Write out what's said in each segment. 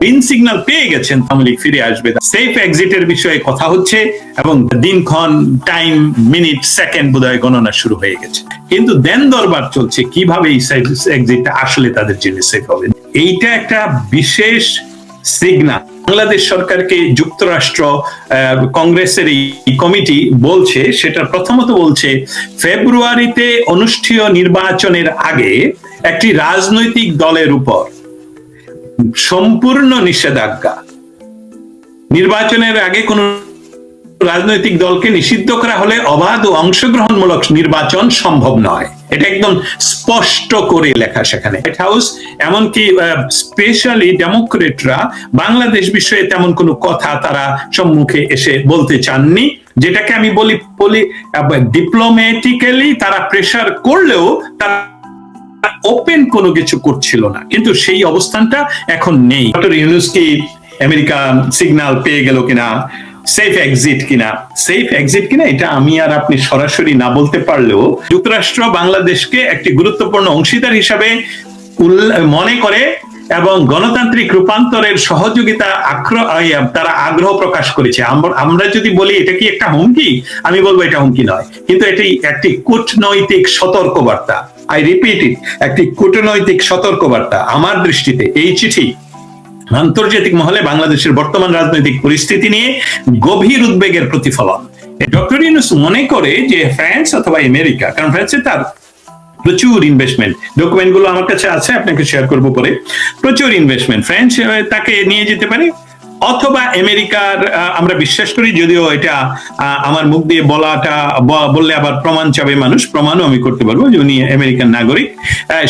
Green signal পেয়ে গেছেন আওয়ামী ফিরে আসবে। সেফ এক্সিটের বিষয়ে কথা হচ্ছে এবং দিনক্ষণ টাইম মিনিট সেকেন্ড বোধহয় গণনা শুরু হয়ে গেছে। কিন্তু দেন দরবার চলছে, কীভাবে এই এক্সিটটা আসলে তাদের জন্য সেফ হবে? এইটা একটা বিশেষ সিগনাল বাংলাদেশ সরকারকে যুক্তরাষ্ট্র কংগ্রেসের এই কমিটি বলছে, সেটা প্রথমত বলছে, ফেব্রুয়ারিতে অনুষ্ঠেয় নির্বাচনের আগে একটি রাজনৈতিক দলের উপর সম্পূর্ণ নিষেধাজ্ঞা। নির্বাচনের আগে কোন রাজনৈতিক দলকে নিষিদ্ধ করা হলে অবাধ ও অংশগ্রহণমূলক নির্বাচন সম্ভব নয়। এটা একদম স্পষ্ট করে লেখা সেখানে। হোয়াইট হাউস এমনকি স্পেশালি ডেমোক্রেটরা বাংলাদেশ বিষয়ে তেমন কোনো কথা তারা সম্মুখে এসে বলতে চাননি। যেটাকে আমি বলি বলি ডিপ্লোম্যাটিক্যালি তারা প্রেসার করলেও তারা ওপেন কোনো কিছু করছিল না। কিন্তু সেই অবস্থানটা এখন নেই। ডক্টর ইউনুস কি আমেরিকা সিগনাল পেয়ে গেল কিনা? সেফ এক্সিট কিনা? সেফ এক্সিট কিনা? এটা আমি আর আপনি সরাসরি না বলতে পারলেও যুক্তরাষ্ট্র বাংলাদেশকে একটি গুরুত্বপূর্ণ অংশীদার হিসাবে মনে করে এবং গণতান্ত্রিক রূপান্তরের সহযোগিতা আগ্রহ তারা আগ্রহ প্রকাশ করেছে। আমরা যদি বলি, এটা কি একটা হুমকি? আমি বলব এটা হুমকি নয়। কিন্তু এটি একটি কূটনৈতিক সতর্কবার্তা। আই রিপিট ইট একটি কূটনৈতিক সতর্কবার্তা আমার দৃষ্টিতে। এই চিঠি আন্তর্জাতিক মহলে বাংলাদেশের বর্তমান রাজনৈতিক পরিস্থিতি নিয়ে গভীর উদ্বেগের প্রতিফলন। ডক্টর ইউনুস মনে করে যে ফ্রান্স অথবা আমেরিকা, কারণ ফ্রান্সে তার প্রচুর ইনভেস্টমেন্ট ডকুমেন্টগুলো আমার কাছে আছে আপনাকে শেয়ার করব পরে। প্রচুর ইনভেস্টমেন্ট আহ, তাকে নিয়ে যেতে পারে? অথবা আমেরিকার আমরা বিশ্বাস করি, যদিও এটা আমার মুখ দিয়ে বলাটা বললে আবার প্রমাণ চাবে মানুষ, প্রমাণও আমি করতে পারব যে উনি আমেরিকান নাগরিক।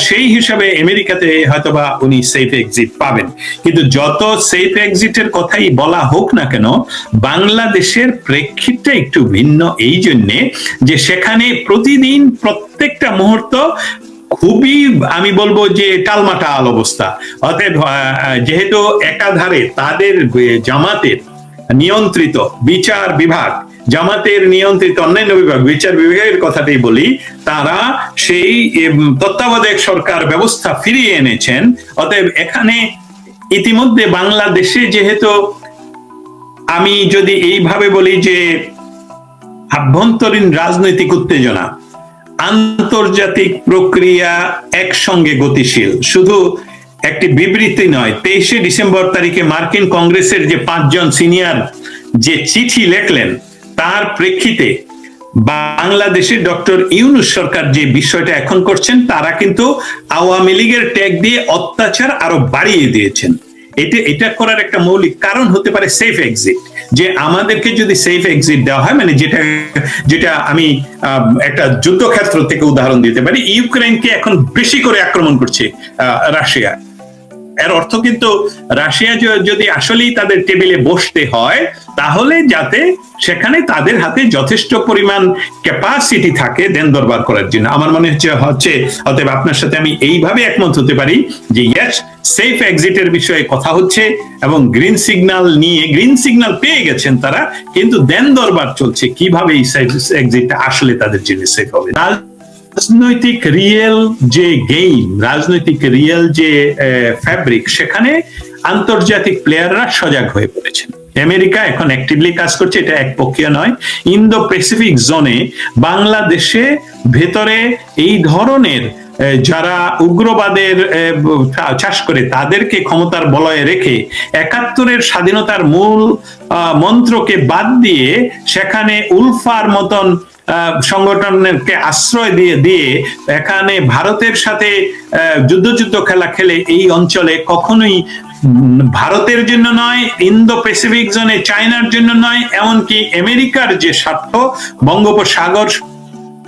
সেই হিসাবে আমেরিকাতে হয়তোবা উনি সেফ এক্সিট পাবেন। কিন্তু যত সেফ এক্সিটের কথাই বলা হোক না কেন, বাংলাদেশের প্রেক্ষিতটা একটু ভিন্ন। এই জন্যে যে সেখানে প্রতিদিন প্রত্যেকটা মুহূর্ত খুবই, আমি বলব যে টালমাটাল অবস্থা। অতএব যেহেতু একাধারে তাদের জামাতের নিয়ন্ত্রিত বিচার বিভাগ, জামাতের নিয়ন্ত্রিত অন্যান্য বিভাগ, বিচার বিভাগের কথাটাই বলি, তারা সেই তত্ত্বাবধায়ক সরকার ব্যবস্থা ফিরিয়ে এনেছেন। অতএব, এখানে ইতিমধ্যে বাংলাদেশে যেহেতু আমি যদি এইভাবে বলি যে আভ্যন্তরীণ রাজনৈতিক উত্তেজনা আন্তর্জাতিক প্রক্রিয়া একসঙ্গে গতিশীল। শুধু একটি বিবৃতি নয়, তেইশে ডিসেম্বর তারিখে মার্কিন কংগ্রেসের যে পাঁচজন সিনিয়র যে চিঠি লেখলেন, তার প্রেক্ষিতে বাংলাদেশের ডক্টর ইউনুস সরকার যে বিষয়টা এখন করছেন, তারা কিন্তু আওয়ামী লীগের ট্যাগ দিয়ে অত্যাচার আরও বাড়িয়ে দিয়েছেন। এটা এটা করার একটা মৌলিক কারণ হতে পারে সেফ এক্সিট যে আমাদেরকে যদি সেফ এক্সিট দেওয়া হয় মানে যেটা যেটা আমি একটা যুদ্ধক্ষেত্র থেকে উদাহরণ দিতে পারি, ইউক্রেনকে এখন বেশি করে আক্রমণ করছে রাশিয়া। এর অর্থ কিন্তু রাশিয়া যদি আসলেই তাদের টেবিলে বসতে হয়, তাহলে যাতে সেখানে তাদের হাতে যথেষ্ট পরিমাণ ক্যাপাসিটি থাকে দেন দরবার করার জন্য। আমার মনে হচ্ছে হচ্ছে, অতএব আপনার সাথে আমি এইভাবে একমত হতে পারি যে ইয়েস সেফ এক্সিটের বিষয়ে কথা হচ্ছে এবং গ্রিন সিগন্যাল নিয়ে গ্রিন সিগন্যাল পেয়ে গেছেন তারা, কিন্তু দেন দরবার চলছে। কীভাবে এই এক্সিটটা আসলে তাদের জন্য সেফ হবে? রাজনৈতিক রিয়েল যে গেম রাজনৈতিক রিয়েল যে ফ্যাব্রিক সেখানে আন্তর্জাতিক প্লেয়াররা সজাগ হয়ে পড়েছেন। আমেরিকা এখন অ্যাক্টিভলি কাজ করছে, এটা একপক্ষীয় নয়। ইন্দো প্যাসিফিক জোনে বাংলাদেশে ভেতরে এই ধরনের যারা উগ্রবাদের চাষ করে, তাদেরকে ক্ষমতার বলয়ে রেখে একাত্তরের স্বাধীনতার মূল মন্ত্রকে বাদ দিয়ে সেখানে উলফার মতন সংগঠনকে আশ্রয় দিয়ে দিয়ে এখানে ভারতের সাথে যুদ্ধ যুদ্ধ খেলা খেলে এই অঞ্চলে কখনোই ভারতের জন্য নয় ইন্দো প্যাসিফিক জোনে চায়নার জন্য নয়, এমনকি আমেরিকার যে স্বার্থ, বঙ্গোপসাগর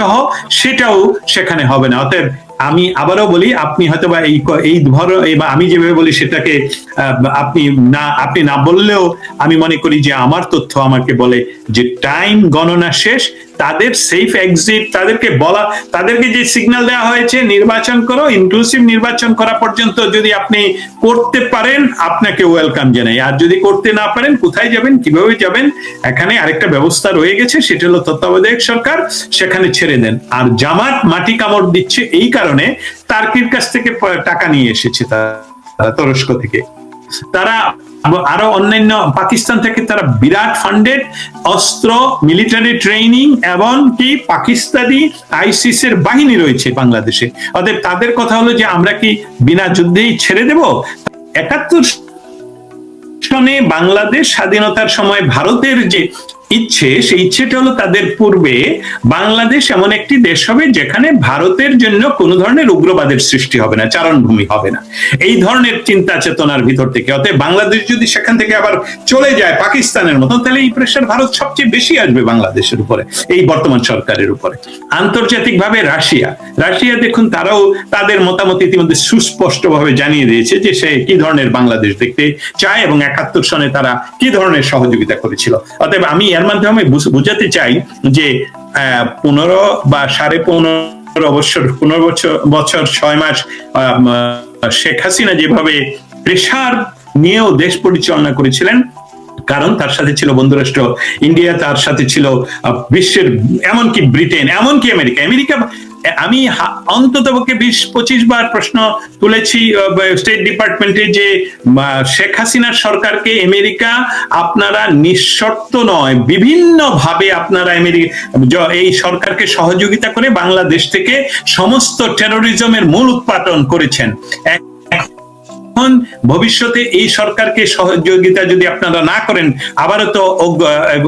সহ, সেটাও সেখানে হবে না। অতএব আমি আবারও বলি, আপনি হয়তো বা এই এই ধর বা আমি যেভাবে বলি সেটাকে আপনি না আপনি না বললেও আমি মনে করি যে আমার তথ্য আমাকে বলে যে টাইম গণনা শেষ তাদের সেফ এক্সিট তাদেরকে বলা, তাদেরকে যে সিগন্যাল দেওয়া হয়েছে, নির্বাচন করো ইনক্লুসিভ নির্বাচন করা পর্যন্ত যদি আপনি করতে পারেন, আপনাকে ওয়েলকাম জানাই। আর যদি করতে না পারেন, কোথায় যাবেন, কীভাবে যাবেন, এখানে আরেকটা ব্যবস্থা রয়ে গেছে, সেটা হলো তত্ত্বাবধায়ক সরকার, সেখানে ছেড়ে দেন। আর জামাত মাটি কামড় দিচ্ছে এই কারণে তার্কির কাছ থেকে টাকা নিয়ে এসেছে তারা, তুরস্ক থেকে। তারা আরও অন্যান্য পাকিস্তান থেকে তারা বিরাট ফান্ডেড অস্ত্র মিলিটারি ট্রেনিং এবং কি পাকিস্তানি আইসিস এর বাহিনী রয়েছে বাংলাদেশে। অতএব তাদের কথা হলো যে আমরা কি বিনা যুদ্ধেই ছেড়ে দেব? একাত্তর সনে বাংলাদেশ স্বাধীনতার সময় ভারতের যে ইচ্ছে, সেই ইচ্ছেটা হলো তাদের পূর্বে বাংলাদেশ এমন একটি দেশ হবে যেখানে ভারতের জন্য কোনো ধরনের উগ্রবাদের সৃষ্টি হবে না, চারণভূমি হবে না। এই ধরনের চিন্তা চেতনার ভিতর থেকে, অতএব বাংলাদেশ যদি সেখান থেকে আবার চলে যায় পাকিস্তানের মতো তাহলে এই প্রেশার ভারত সবচেয়ে বেশি আসবে বাংলাদেশের উপরে, এই বর্তমান সরকারের উপরে। আন্তর্জাতিকভাবে রাশিয়া রাশিয়া দেখুন, তারাও তাদের মতামত ইতিমধ্যে সুস্পষ্টভাবে জানিয়ে দিয়েছে যে সে কি ধরনের বাংলাদেশ দেখতে চায় এবং একাত্তর সনে তারা কি ধরনের সহযোগিতা করেছিল। অতএব আমি এর মাধ্যমে বুঝাতে চাই যে পনেরো বা সাড়ে পনেরো বছর পনেরো বছর বছর, ছয় মাস শেখ হাসিনা যেভাবে প্রেশার নিয়েও দেশ পরিচালনা করেছিলেন, কারণ তার সাথে ছিল বন্ধুরাষ্ট্র, ইন্ডিয়া তার সাথে ছিল বিশ্বের, এমনকি ব্রিটেন, এমনকি আমেরিকা আমেরিকা আমি অন্তত পক্ষে বিশ, পঁচিশ বার প্রশ্ন তুলেছি স্টেট ডিপার্টমেন্টে যে শেখ হাসিনার সরকারকে আমেরিকা আপনারা নিঃশর্ত নয় বিভিন্ন ভাবে আপনারা আমেরিকা এই সরকারকে সহযোগিতা করে বাংলাদেশ থেকে সমস্ত টেরোরিজমের মূল উৎপাদন করেছেন। এক- এখন ভবিষ্যতে এই সরকারকে সহযোগিতা যদি আপনারা না করেন, আবারও তো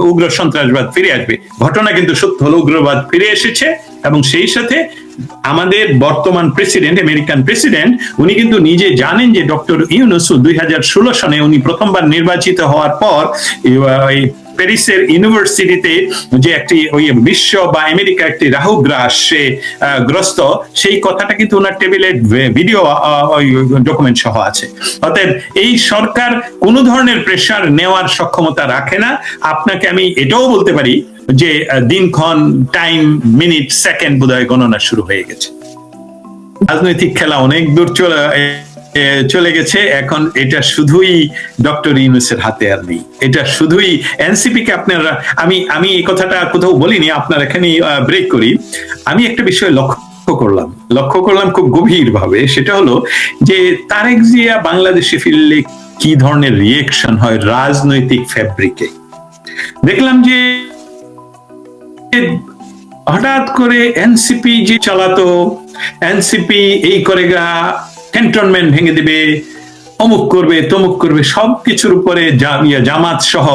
উগ্র- সন্ত্রাসবাদ ফিরে আসবে। ঘটনা কিন্তু সত্য হলো, উগ্রবাদ ফিরে এসেছে এবং সেই সাথে আমাদের বর্তমান প্রেসিডেন্ট, আমেরিকান প্রেসিডেন্ট, উনি কিন্তু নিজে জানেন যে ডক্টর ইউনুসু দুই হাজার ষোলো সনে উনি প্রথমবার নির্বাচিত হওয়ার পর প্যারিসের ইউনিভার্সিটিতে যে একটি ওই বিশ্ব বা আমেরিকা একটি রাহু গ্রাসে গ্রস্ত, সেই কথাটা কিন্তু ওনার টেবিলে ভিডিও ডকুমেন্ট সহ আছে। অতএব এই সরকার কোনো ধরনের প্রেশার নেওয়ার সক্ষমতা রাখে না। আপনাকে আমি এটাও বলতে পারি যে দিনক্ষণ টাইম মিনিট সেকেন্ড বোধহয় গণনা শুরু হয়ে গেছে। রাজনৈতিক খেলা অনেক দূর চলে চলে গেছে। এখন এটা শুধুই ডক্টর ইউনুসের হাতে আর নেই। এটা শুধুই এনসিপি কে আপনারা, আমি আমি এই কথাটা কোথাও বলিনি, আপনার এখানে ব্রেক করি। আমি একটা বিষয় লক্ষ্য করলাম। লক্ষ্য করলাম খুব গভীর ভাবে সেটা হলো যে তারেক জিয়া বাংলাদেশে ফিরলে কি ধরনের রিয়েকশন হয় রাজনৈতিক ফ্যাব্রিকে দেখলাম যে হঠাৎ করে এনসিপি যে চালাতো, এনসিপি এই করে গা ক্যান্টনমেন্ট ভেঙে দিবে, অমুক করবে, তমুক করবে, সবকিছুর উপরে জামাত সহ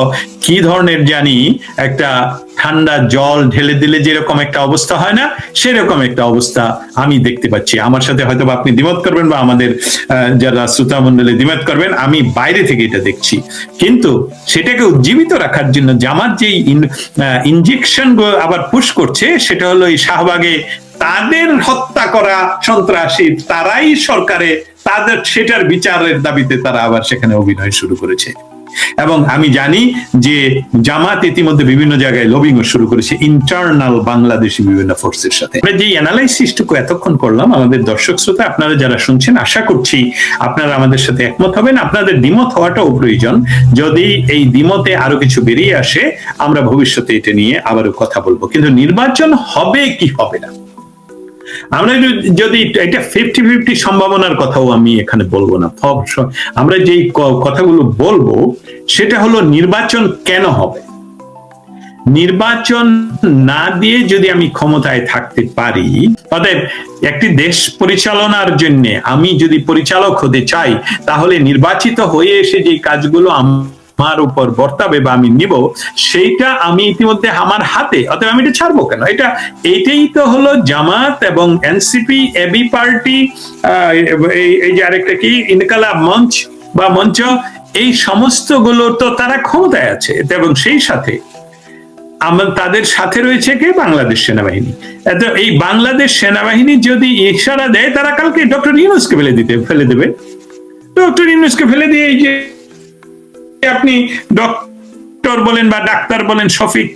কি ধরনের জানি একটা ঠান্ডা জল ঢেলে দিলে যেরকম একটা অবস্থা হয় না, সেরকম একটা অবস্থা আমি দেখতে পাচ্ছি। আমার সাথে হয়তো আপনি দ্বিমত করবেন বা আমাদের যারা শ্রোতা মন্ডলে দ্বিমত করবেন, আমি বাইরে থেকে এটা দেখছি। কিন্তু সেটাকে উজ্জীবিত রাখার জন্য জামাত যে ইনজেকশন আবার পুশ করছে, সেটা হলো এই শাহবাগে তাদের হত্যা করা সন্ত্রাসী তারাই সরকারে, তাদের, সেটার বিচারের দাবিতে তারা আবার সেখানে অভিনয় শুরু করেছে। এবং আমি জানি যে জামাত ইতিমধ্যে বিভিন্ন জায়গায় লবিং শুরু করেছে ইন্টারনাল বাংলাদেশি বিভিন্ন ফোর্সের সাথে। আমরা যে অ্যানালাইসিসটুকু এতক্ষণ করলাম, আমাদের দর্শক শ্রোতা, আপনারা যারা শুনছেন, আশা করছি আপনারা আমাদের সাথে একমত হবেন। আপনাদের দ্বিমত হওয়াটাও প্রয়োজন। যদি এই দ্বিমতে আরও কিছু বেরিয়ে আসে, আমরা ভবিষ্যতে এটা নিয়ে আবারও কথা বলব। কিন্তু নির্বাচন হবে কি হবে না? আমরা যদি- এটা ফিফটি ফিফটি সম্ভাবনার কথাও আমি এখানে বলব না। আমরা যেই কথাগুলো বলব, সেটা হলো নির্বাচন কেন হবে? নির্বাচন না দিয়ে যদি আমি ক্ষমতায় থাকতে পারি, অতএব একটি দেশ পরিচালনার জন্য আমি যদি পরিচালক হতে চাই, তাহলে নির্বাচিত হয়ে এসে যে কাজগুলো আমার উপর বর্তাবে বা আমি নিব, সেইটা আমি ইতিমধ্যে আমার হাতে, অতএব আমি এটা ছাড়বো কেন? এটা এইটাই তো হলো জামাত এবং এনসিপি, এবি পার্টি এই যে আরেকটা কি, ইনকালাব মঞ্চ বা মঞ্চ, এই সমস্তগুলো তো তারা ক্ষমতায় আছে, এবং সেই সাথে আমার তাদের সাথে রয়েছে কে? বাংলাদেশ সেনাবাহিনী। এত, এই বাংলাদেশ সেনাবাহিনী যদি ইশারা দেয়, তারা কালকে ডক্টর ইউনুসকে ফেলে দিতে, ফেলে দেবে। ডক্টর ইউনুসকে ফেলে দিয়ে এই যে আপনি ডক্টর বলেন বা ডাক্তার বলেন, শফিক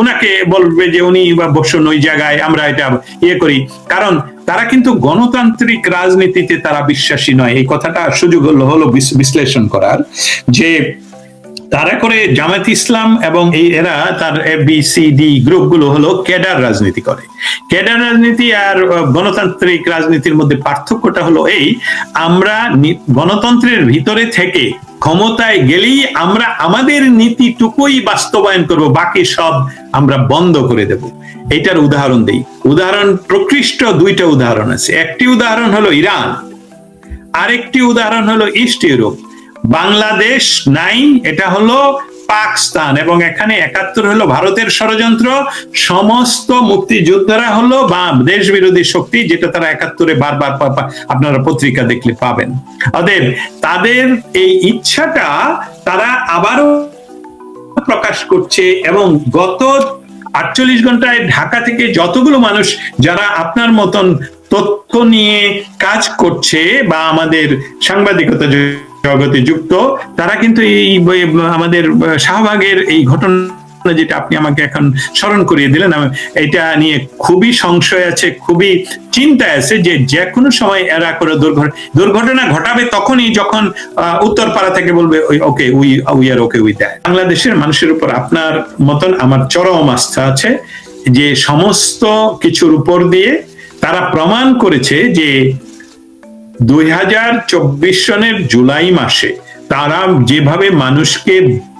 উনাকে বলবে যে উনি বা বসুন ওই জায়গায়, আমরা এটা ইয়ে করি। কারণ তারা কিন্তু গণতান্ত্রিক রাজনীতিতে তারা বিশ্বাসী নয়। এই কথাটা সুযোগ হলো বিশ্লেষণ করার যে তারা করে জামাত ইসলাম এবং এই এরা তার বি সি ডি গ্রুপগুলো হলো ক্যাডার রাজনীতি করে। ক্যাডার রাজনীতি আর গণতান্ত্রিক রাজনীতির মধ্যে পার্থক্যটা হলো এই, আমরা গণতন্ত্রের ভিতরে থেকে ক্ষমতায় গেলেই আমরা আমাদের নীতিটুকুই বাস্তবায়ন করব, বাকি সব আমরা বন্ধ করে দেব। এটার উদাহরণ দেই। উদাহরণ, প্রকৃষ্ট দুইটা উদাহরণ আছে। একটি উদাহরণ হলো ইরান, আরেকটি উদাহরণ হলো ইস্ট ইউরোপ। বাংলাদেশ নাই, এটা হলো পাকিস্তান, এবং এখানে একাত্তর হলো ভারতের ষড়যন্ত্র। সমস্ত মুক্তিযোদ্ধারা হলো বা দেশ বিরোধী শক্তি, যেটা তারা একাত্তরে বারবার আপনারা পত্রিকা দেখলে পাবেন। অতএব তাদের এই ইচ্ছাটা তারা আবারও প্রকাশ করছে, এবং গত আটচল্লিশ ঘন্টায় ঢাকা থেকে যতগুলো মানুষ যারা আপনার মতন তথ্য নিয়ে কাজ করছে, বা আমাদের সাংবাদিকতা জগতে যুক্ত তারা কিন্তু এই আমাদের শাহবাগের এই ঘটনা যেটা আপনি আমাকে এখন স্মরণ করিয়ে দিলেন এটা নিয়ে খুবই সংশয় আছে খুবই চিন্তায় আছে যে যে কোনো সময় এরা করে দুর্ঘটনা ঘটাবে তখনই যখন আহ, উত্তরপাড়া থেকে বলবে okay we we are okay we that বাংলাদেশের মানুষের উপর আপনার মতন আমার চরম আস্থা আছে যে সমস্ত কিছুর উপর দিয়ে তারা প্রমাণ করেছে যে দুই হাজার চব্বিশ সনের জুলাই মাসে তারা যেভাবে মানুষকে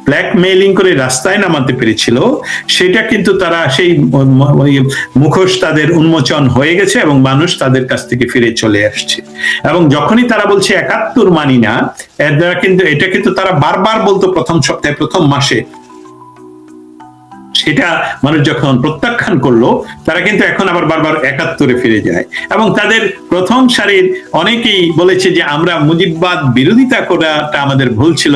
ব্ল্যাকমেইলিং করে রাস্তায় নামাতে পেরেছিল, সেটা কিন্তু তারা সেই মুখোশ তাদের উন্মোচন হয়ে গেছে এবং মানুষ তাদের কাছ থেকে ফিরে চলে আসছে। এবং যখনই তারা বলছে একাত্তর মানি না, এর দ্বারা কিন্তু, এটা কিন্তু তারা বারবার বলতো প্রথম সপ্তাহে, প্রথম মাসে। সেটা মানুষ যখন প্রত্যাখ্যান করল তারা কিন্তু এখন আবার বারবার একাত্তরে ফিরে যায়। এবং তাদের প্রথম সারির অনেকেই বলেছে যে আমরা মুজিববাদ বিরোধিতা করাটা আমাদের ভুল ছিল।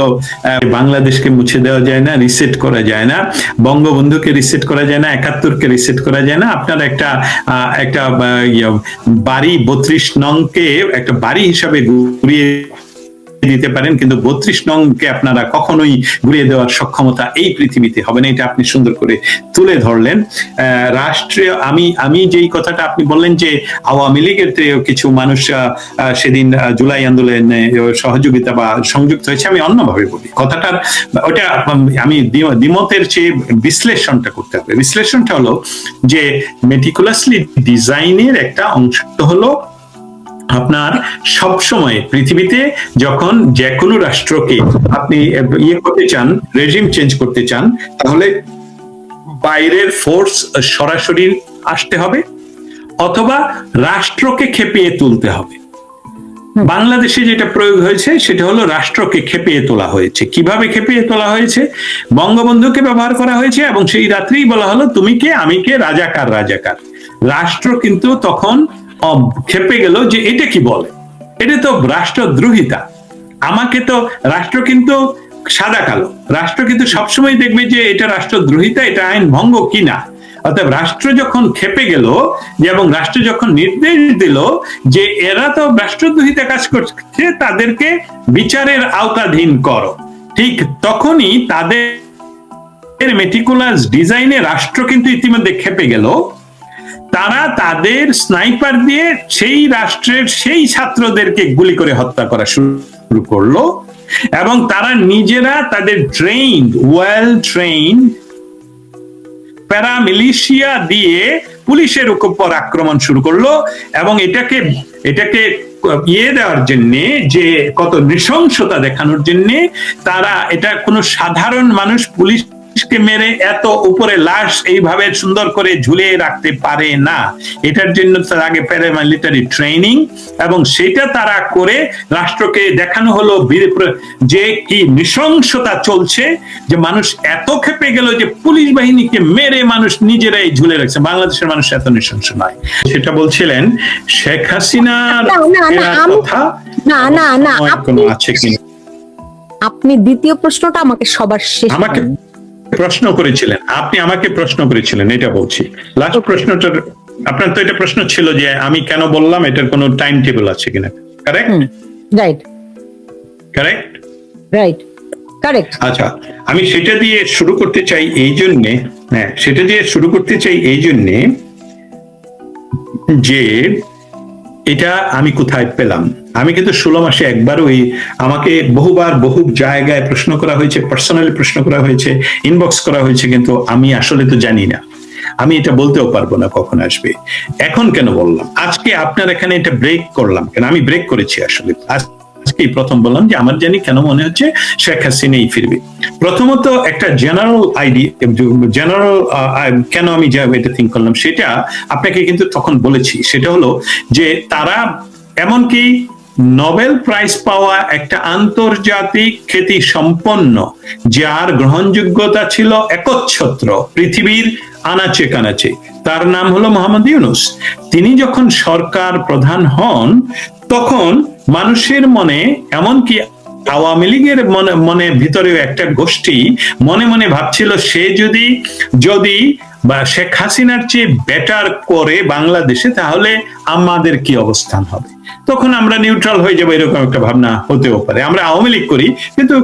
বাংলাদেশকে মুছে দেওয়া যায় না রিসেট করা যায় না। বঙ্গবন্ধুকে রিসেট করা যায় না একাত্তরকে রিসেট করা যায় না। আপনারা একটা একটা ইয়ে, বাড়ি বত্রিশ নংকে একটা বাড়ি হিসাবে ঘুরিয়ে দিতে পারেন, কিন্তু বত্রিশ নংকে আপনারা কখনোই ঘুরিয়ে দেওয়ার সক্ষমতা এই পৃথিবীতে হবে না। এটা আপনি সুন্দর করে তুলে ধরলেন। রাষ্ট্রীয়, আমি আমি যেই কথাটা আপনি বললেন যে আওয়ামী লীগের কিছু মানুষ সেদিন জুলাই আন্দোলনে সহযোগিতা বা সংযুক্ত হয়েছে, আমি অন্যভাবে বলি। কথাটার, ওটা আমি দ্বি- দ্বিমতের চেয়ে বিশ্লেষণটা করতে হবে। বিশ্লেষণটা হলো যে মেটিকুলাসলি ডিজাইনের একটা অংশ হলো আপনার সব সময় পৃথিবীতে যখন যে কোনো রাষ্ট্রকে আপনি ইয়ে করতে চান রেজিম চেঞ্জ করতে চান, তাহলে বাইরের ফোর্স সরাসরি আসতে হবে অথবা রাষ্ট্রকে খেপিয়ে তুলতে হবে। বাংলাদেশে যেটা প্রয়োগ হয়েছে, সেটা হলো রাষ্ট্রকে খেপিয়ে তোলা হয়েছে। কীভাবে খেপিয়ে তোলা হয়েছে? বঙ্গবন্ধুকে ব্যবহার করা হয়েছে এবং সেই রাত্রেই বলা হলো, তুমি কে? আমি কে? রাজাকার রাজাকার। রাষ্ট্র কিন্তু তখন খেপে গেল যে এটা কি বলে? এটা তো রাষ্ট্রদ্রোহিতা। আমাকে তো রাষ্ট্র কিন্তু সাদা কালো। রাষ্ট্র কিন্তু সবসময় দেখবে যে এটা রাষ্ট্রদ্রোহিতা, এটা আইন ভঙ্গ কিনা। অর্থাৎ রাষ্ট্র যখন খেপে গেল এবং রাষ্ট্র যখন নির্দেশ দিল যে এরা তো রাষ্ট্রদ্রোহিতা কাজ করছে, তাদেরকে বিচারের আওতাধীন করো। ঠিক তখনই তাদের মেটিকুলাস ডিজাইনে রাষ্ট্র কিন্তু ইতিমধ্যে খেপে গেল। তারা তাদের স্নাইপার দিয়ে সেই রাষ্ট্রের সেই ছাত্রদেরকে গুলি করে হত্যা করা শুরু করল এবং তারা নিজেরা তাদের ট্রেন ওয়েল ট্রেন প্যারামিলিশিয়া দিয়ে পুলিশের উপর আক্রমণ শুরু করল এবং এটাকে এটাকে ইয়ে দেওয়ার জন্য যে কত নৃশংসতা দেখানোর জন্য তারা, এটা কোনো সাধারণ মানুষ পুলিশকে মেরে এত উপরে লাশ এইভাবে সুন্দর করে ঝুলিয়ে রাখতে পারে না। এটার জন্য তার আগে প্যারামিলিটারি ট্রেনিং এবং সেটা তারা করে রাষ্ট্রকে দেখানো হলো যে কি নৃশংসতা চলছে যে মানুষ এত খেপে গেল যে পুলিশ বাহিনীকে মেরে মানুষ নিজেরাই ঝুলে রাখছে। বাংলাদেশের মানুষ এত নৃশংস নয়। সেটা বলছিলেন শেখ হাসিনার কথা না না না আপনি কোনো আছে কিনা? আপনি দ্বিতীয় প্রশ্নটা আমাকে সবার শেষ আমাকে। প্রশ্ন করেছিলেন। আপনি আমাকে প্রশ্ন করেছিলেন এটা বলছি। লাস্ট প্রশ্নটার আপনার তো এটা প্রশ্ন ছিল যে আমি কেন বললাম এটার কোনো টাইম টেবিল আছে কিনা। Correct right correct right correct আচ্ছা আমি সেটা দিয়ে শুরু করতে চাই এই জন্যে হ্যাঁ সেটা দিয়ে শুরু করতে চাই এই জন্যে যে এটা আমি কোথায় পেলাম। আমি কিন্তু ষোলো মাসে একবার ওই আমাকে বহুবার বহু জায়গায় প্রশ্ন করা হয়েছে পার্সোনালি প্রশ্ন করা হয়েছে ইনবক্স করা হয়েছে, কিন্তু আমি আসলে তো জানি না। আমি এটা বলতেও পারব না কখন আসবে। এখন কেন বললাম? আজকে আপনার এখানে এটা ব্রেক করলাম কেন? আমি ব্রেক করেছি আসলে। আজকে প্রথম বললাম যে আমার জানি কেন মনে হচ্ছে শেখ হাসিনাই ফিরবে। প্রথমত একটা জেনারেল আইডি জেনারেল কেন আমি এটা থিঙ্ক করলাম, সেটা আপনাকে কিন্তু তখন বলেছি। সেটা হলো যে তারা এমনকি নোবেল প্রাইজ পাওয়া একটা আন্তর্জাতিক খ্যাতি সম্পন্ন, যার গ্রহণযোগ্যতা ছিল একচ্ছত্র, পৃথিবীর আনাচে কানাচে। তার নাম হলো মোহাম্মদ ইউনুস। তিনি যখন সরকার প্রধান হন, তখন মানুষের মনে, এমনকি আওয়ামী লীগের মনে মনে ভিতরেও একটা গোষ্ঠী মনে মনে ভাবছিল, সে যদি যদি বা শেখ হাসিনার চেয়ে বেটার করে বাংলাদেশে, তাহলে আমাদের কি অবস্থান হবে? তখন আমরা নিউট্রাল হয়ে যাব, এরকম একটা ভাবনা হতেও পারে। আমরা আওয়ামী লীগ করি, কিন্তু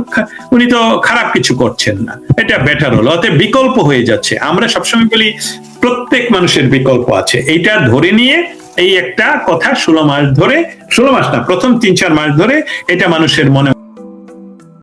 উনি তো খারাপ কিছু করছেন না। এটা বেটার হলো। অতএব বিকল্প হয়ে যাচ্ছে। আমরা সবসময় বলি, প্রত্যেক মানুষের বিকল্প আছে। এইটা ধরে নিয়ে এই একটা কথা ষোলো মাস ধরে, ষোলো মাস না, প্রথম তিন চার মাস ধরে এটা মানুষের মনে